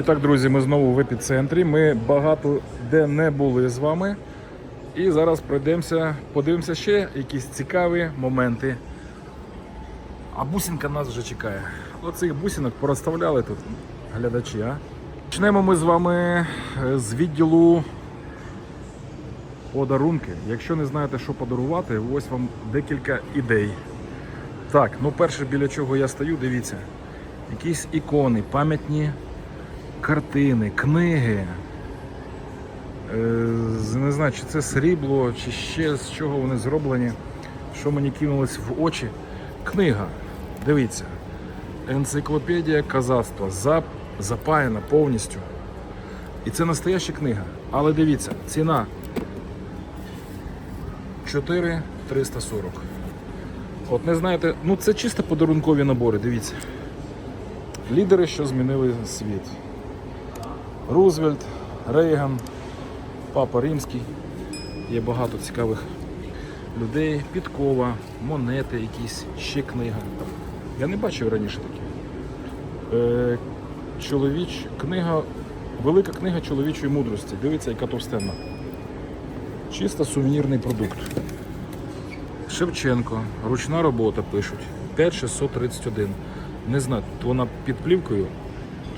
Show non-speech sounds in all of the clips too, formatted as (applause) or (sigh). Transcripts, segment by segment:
І так, друзі, ми знову в епіцентрі. Ми багато де не були з вами. І зараз пройдемося, подивимося ще якісь цікаві моменти. А бусинка нас вже чекає. Оцих бусинок порозставляли тут глядачі. А? Почнемо ми з вами е, з відділу подарунки. Якщо не знаєте, що подарувати, ось вам декілька ідей. Так, ну перше, біля чого я стою, дивіться. Якісь ікони, пам'ятні картини, книги. Е, не знаю, чи це срібло, чи ще з чого вони зроблені. Що мені кинулось в очі. Книга. Дивіться. Енциклопедія казацтва. Зап... Запаяна повністю. І це настояща книга. Але дивіться, ціна 4,340. От не знаєте, ну це чисто подарункові набори, дивіться. Лідери, що змінили світ. Рузвельт, Рейган, Папа Римський. Є багато цікавих людей. Підкова, монети якісь, ще книга. Я не бачив раніше такі. Е, чоловіч, книга, велика книга чоловічої мудрості. Дивіться, яка товстенна. Чисто сувенірний продукт. Шевченко, ручна робота пишуть. 5631. Не знаю, вона під плівкою,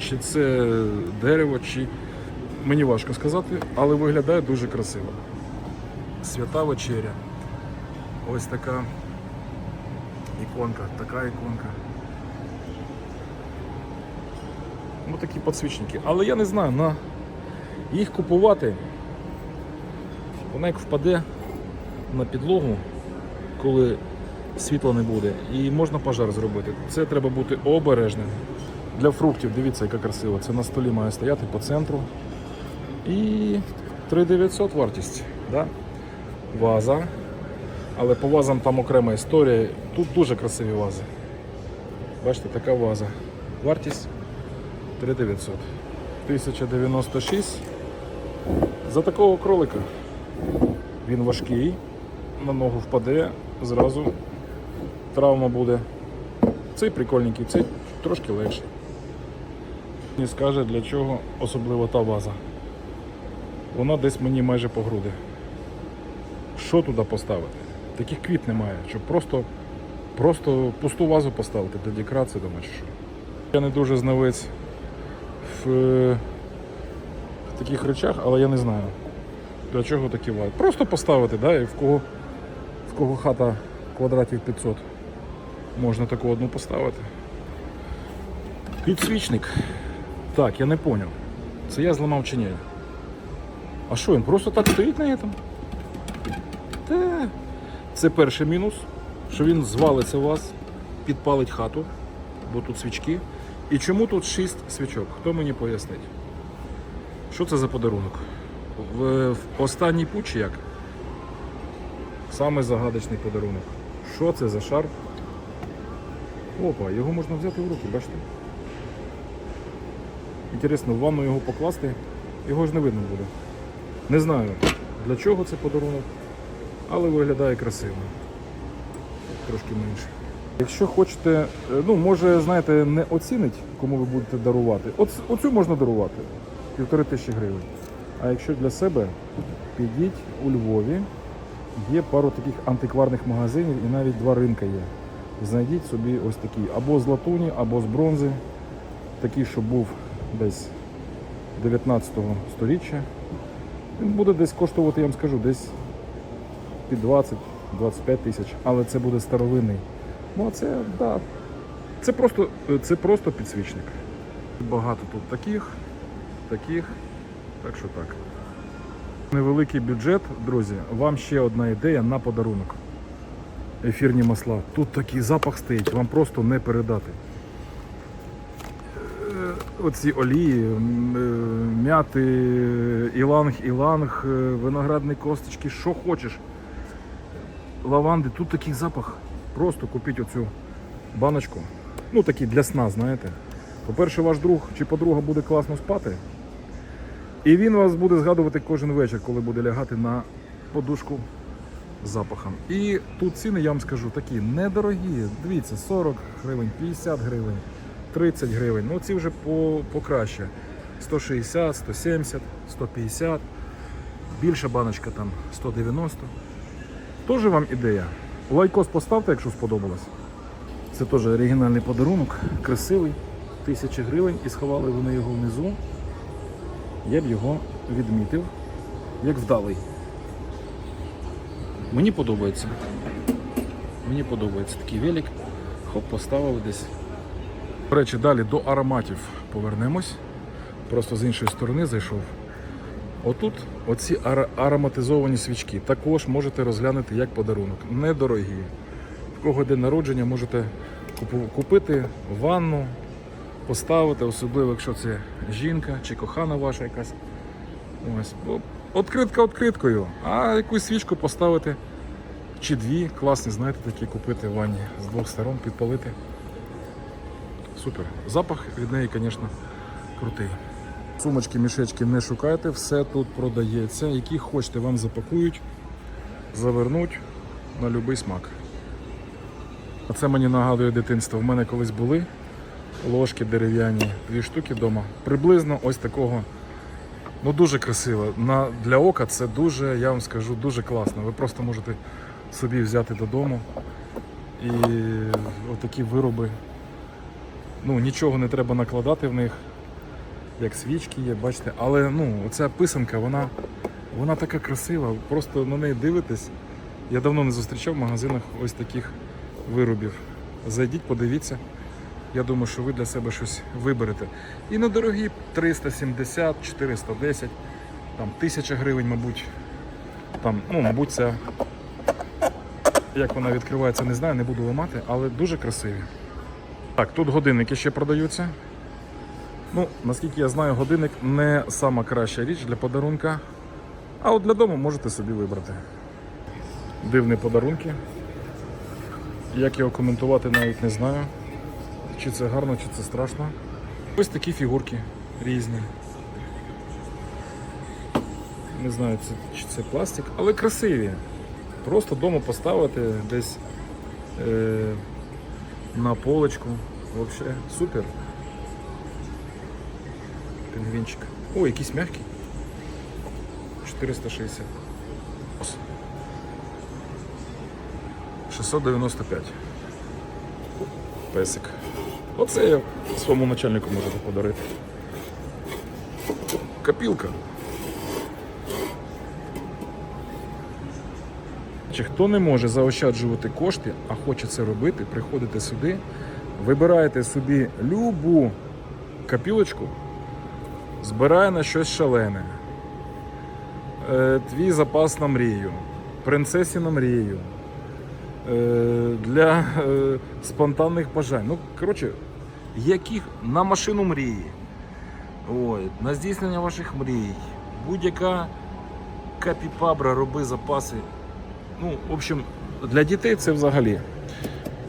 чи це дерево, чи мені важко сказати, але виглядає дуже красиво. Свята вечеря. Ось така іконка, така іконка. Ну такі підсвічники. Але я не знаю, на їх купувати. Вона як впаде на підлогу, коли світла не буде, і можна пожар зробити. Це треба бути обережним. Для фруктів, дивіться, яка красива. Це на столі має стояти по центру. І 3900 вартість. Да? Ваза. Але по вазам там окрема історія. Тут дуже красиві вази. Бачите, така ваза. Вартість 3900. 1096. За такого кролика. Він важкий, на ногу впаде, зразу травма буде. Цей прикольненький, цей трошки легший. Не скаже для чого особливо та ваза. Вона десь мені майже по груди. Що туди поставити? Таких квіт немає, щоб просто, просто пусту вазу поставити для декорації дома чи що. Я не дуже знавець в, е, в таких речах, але я не знаю. Для чого такі вази? Просто поставити, да, і в кого, в кого хата квадратів 500. Можна таку одну поставити. Підсвічник. Так, я не поняв. Це я зламав чи ні? А що, він просто так стоїть на цьому? Та. Це перший мінус, що він звалиться у вас, підпалить хату, бо тут свічки. І чому тут 6 свічок? Хто мені пояснить? Що це за подарунок? В, в останній путь чи як? Саме загадочний подарунок. Що це за шар? Опа, його можна взяти в руки, бачите? Інтересно, в ванну його покласти, його ж не видно буде. Не знаю, для чого це подарунок, але виглядає красиво. Трошки менше. Якщо хочете, е, ну може, знаєте, не оцінить, кому ви будете дарувати. Оц, оцю можна дарувати. Півтори тисячі гривень. А якщо для себе, підіть у Львові, є пару таких антикварних магазинів і навіть два ринка є. Знайдіть собі ось такі або з латуні, або з бронзи. Такий, що був десь 19 сторіччя. Він буде десь коштувати, я вам скажу, десь під 20-25 тисяч, але це буде старовинний. Ну а це, да, це просто, це просто підсвічник. Багато тут таких, таких, так що так. Невеликий бюджет, друзі. Вам ще одна ідея на подарунок. Ефірні масла. Тут такий запах стоїть, вам просто не передати. Е, Оці олії, е, мяти, іланг, іланг, е, виноградні косточки, що хочеш. Лаванди, тут такий запах. Просто купіть оцю баночку. Ну такий для сна, знаєте. По-перше, ваш друг чи подруга буде класно спати. І він вас буде згадувати кожен вечір, коли буде лягати на подушку з запахом. І тут ціни, я вам скажу, такі недорогі. Дивіться, 40 гривень, 50 гривень, 30 гривень. Ну ці вже по, покраще. 160, 170, 150. Більша баночка там 190. Тоже вам ідея. Лайкос поставте, якщо сподобалось. Це теж оригінальний подарунок, красивий, тисячі гривень і сховали вони його внизу. Я б його відмітив як вдалий. Мені подобається. Мені подобається такий велик. Хоп, поставили десь. До речі, далі до ароматів повернемось. Просто з іншої сторони зайшов. Отут оці ароматизовані свічки також можете розглянути як подарунок. Недорогі. В кого день народження можете купити ванну, поставити, особливо якщо це жінка чи кохана ваша якась. Ось. Откритка откриткою, а якусь свічку поставити чи дві, класні, знаєте, такі купити в ванні з двох сторон, підпалити. Супер. Запах від неї, звісно, крутий. Сумочки, мішечки не шукайте, все тут продається. Які хочете, вам запакують, завернуть на будь-який смак. А це мені нагадує дитинство. В мене колись були ложки дерев'яні, дві штуки вдома. Приблизно ось такого. Ну дуже красиво. На, для ока це дуже, я вам скажу, дуже класно. Ви просто можете собі взяти додому. І отакі вироби. Ну, нічого не треба накладати в них як свічки є, бачите. Але ну, оця писанка, вона, вона така красива, просто на неї дивитесь. Я давно не зустрічав в магазинах ось таких виробів. Зайдіть, подивіться. Я думаю, що ви для себе щось виберете. І недорогі 370, 410, там 1000 гривень, мабуть. Там, ну, мабуть, це. Як вона відкривається, не знаю, не буду ламати, але дуже красиві. Так, тут годинники ще продаються. Ну, наскільки я знаю, годинник не сама краща річ для подарунка. А от для дому можете собі вибрати. Дивні подарунки. Як його коментувати, навіть не знаю. Чи це гарно, чи це страшно. Ось такі фігурки різні. Не знаю, це, чи це пластик, але красиві. Просто вдома поставити десь е, на полочку. Взагалі супер. Пінгвінчик. О, якийсь м'який. 460. 695. Песик. Оце я своєму начальнику можу подарити. Копілка. Чи хто не може заощаджувати кошти, а хоче це робити, приходите сюди, вибираєте собі любу копілочку, збирає на щось шалене. Е, твій запас на мрію, принцесі на мрію, е, для е, спонтанних бажань. Ну, коротше, яких на машину мрії, Ой, на здійснення ваших мрій, будь-яка капіпабра, роби запаси. Ну, в общем, для дітей це взагалі.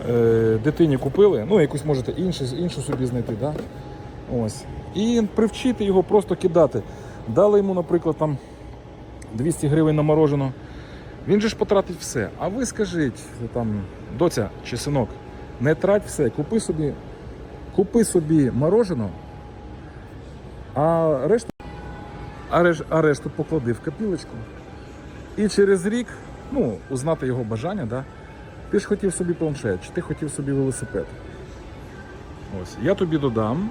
Е, дитині купили, ну якусь можете іншу, іншу собі знайти, да? Ось. І привчити його просто кидати. Дали йому, наприклад, там 200 гривень на мороженое. Він же ж потратить все. А ви скажіть, там, доця чи синок, не трать все, купи собі, купи собі мороженое, а решту, а, реш, а решту поклади в копілочку. І через рік, ну, узнати його бажання, да? ти ж хотів собі планшет, чи ти хотів собі велосипед. Ось, я тобі додам,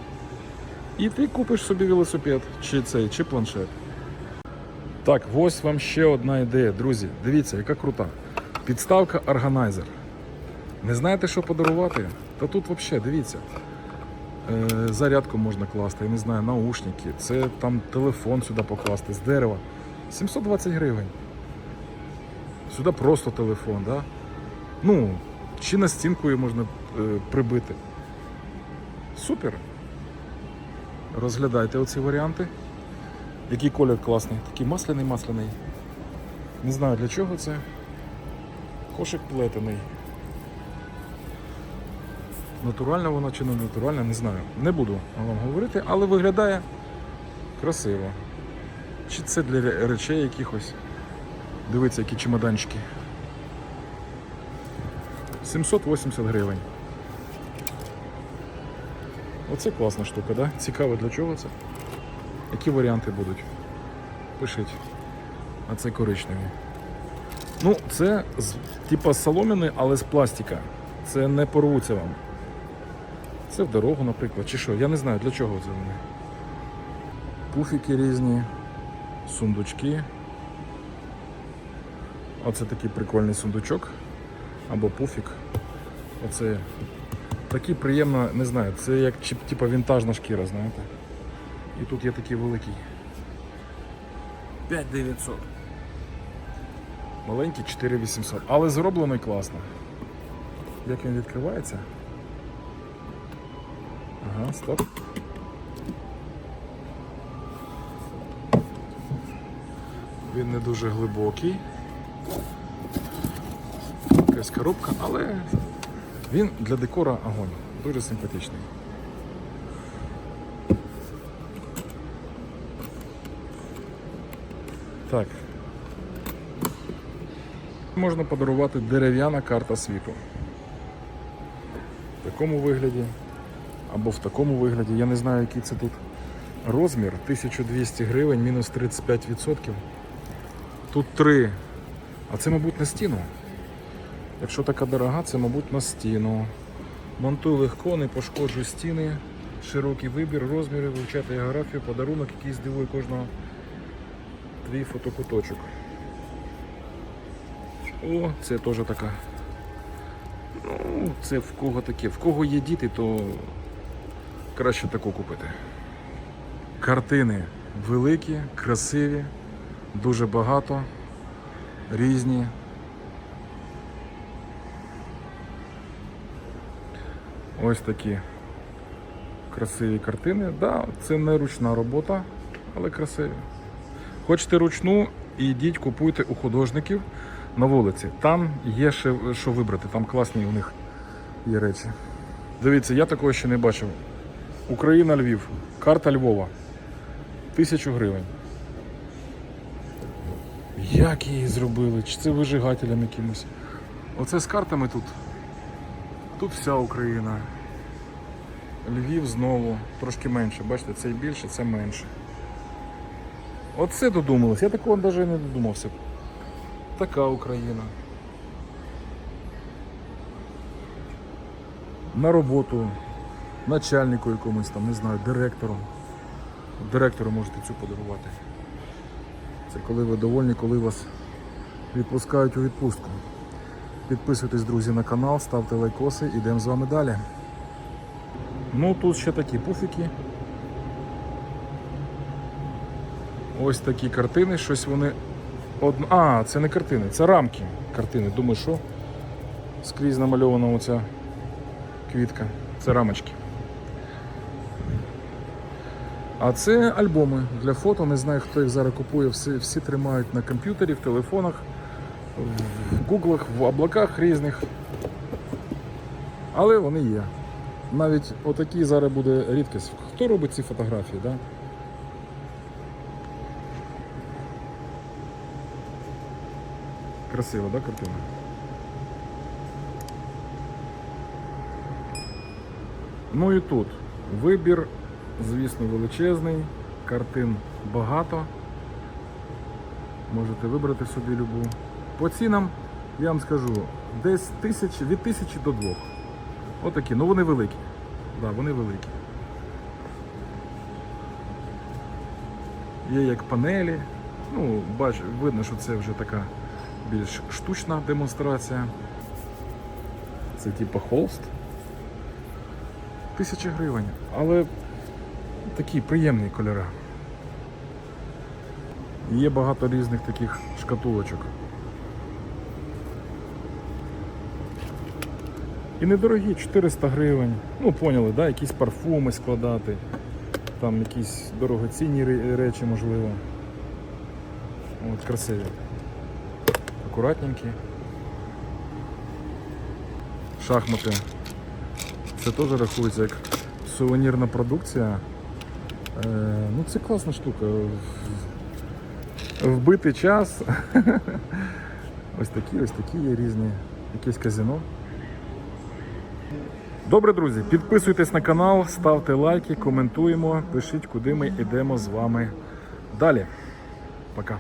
і ти купиш собі велосипед, чи цей, чи планшет. Так, ось вам ще одна ідея, друзі. Дивіться, яка крута. Підставка органайзер. Не знаєте, що подарувати? Та тут взагалі, дивіться. Е, зарядку можна класти, я не знаю, наушники. Це там телефон сюди покласти з дерева. 720 гривень. Сюди просто телефон, да? Ну, чи на стінку її можна е, прибити. Супер. Розглядайте оці варіанти. Який колір класний, такий масляний масляний. Не знаю для чого це. Кошик плетений. Натуральна вона чи не натуральна, не знаю. Не буду вам говорити, але виглядає красиво. Чи це для речей якихось. Дивіться, які чемоданчики. 780 гривень. Оце класна штука, да? Цікаво для чого це. Які варіанти будуть? Пишіть. А це коричневі. Ну, це з, типа соломіни, але з пластика. Це не порвуться вам. Це в дорогу, наприклад, чи що. Я не знаю для чого це вони. Пуфіки різні, сундучки. Оце такий прикольний сундучок. Або пуфік. Оце такий приємно, не знаю, це як типа вінтажна шкіра, знаєте. І тут є такий великий. 5900. Маленький 4800. Але зроблений класно. Як він відкривається? Ага, стоп. Він не дуже глибокий. Якась коробка, але він для декора огонь. Дуже симпатичний. Так. Можна подарувати дерев'яна карта світу. В такому вигляді. Або в такому вигляді. Я не знаю, який це тут розмір. 1200 гривень, мінус 35%. Тут три. А це, мабуть, на стіну. Якщо така дорога, це, мабуть, на стіну. Монтуй легко, не пошкоджуй стіни. Широкий вибір, розміри, вивчати географію, подарунок, який здивує кожного твій фотокуточок. О, це теж така. Ну, це в кого таке. В кого є діти, то краще таку купити. Картини великі, красиві, дуже багато, різні. Ось такі красиві картини. Да, це не ручна робота, але красиві. Хочете ручну, ідіть, купуйте у художників на вулиці. Там є ще що вибрати, там класні у них є речі. Дивіться, я такого ще не бачив. Україна Львів. Карта Львова. Тисячу гривень. Як її зробили? Чи це вижигателем якимось? Оце з картами тут. Тут вся Україна. Львів знову трошки менше. Бачите, цей більше, це менше. Оце додумалось. Я такого навіть не додумався. Така Україна. На роботу, начальнику якомусь там, не знаю, директору. Директору можете цю подарувати. Це коли ви довольні, коли вас відпускають у відпустку. Підписуйтесь, друзі, на канал, ставте лайкоси, ідемо з вами далі. Ну тут ще такі пуфіки. Ось такі картини, щось вони. Од... А, це не картини, це рамки картини. Думаю, що скрізь намальована оця квітка. Це рамочки. А це альбоми для фото. Не знаю, хто їх зараз купує. Всі, всі тримають на комп'ютері, в телефонах, в гуглах, в облаках різних. Але вони є. Навіть отакі зараз буде рідкість. Хто робить ці фотографії? Да? Красива, да, картина? Ну і тут вибір, звісно, величезний, картин багато. Можете вибрати собі любу. По цінам я вам скажу, десь тисяч, від тисячі до двох. Отакі, ну вони великі. Да, вони великі. Є як панелі. Ну, бач, видно, що це вже така більш штучна демонстрація. Це типу холст. Тисяча гривень. Але такі приємні кольори. Є багато різних таких шкатулочок. І недорогі, 400 гривень. Ну, поняли, да? якісь парфуми складати, там якісь дорогоцінні речі, можливо. От, красиві. Акуратненькі. Шахмати. Це теж рахується як сувенірна продукція. Е, ну це класна штука. В- Вбити час. (laughs) ось такі, ось такі є різні. Якесь казино. Добре, друзі, підписуйтесь на канал, ставте лайки, коментуємо, пишіть, куди ми йдемо з вами далі. Пока.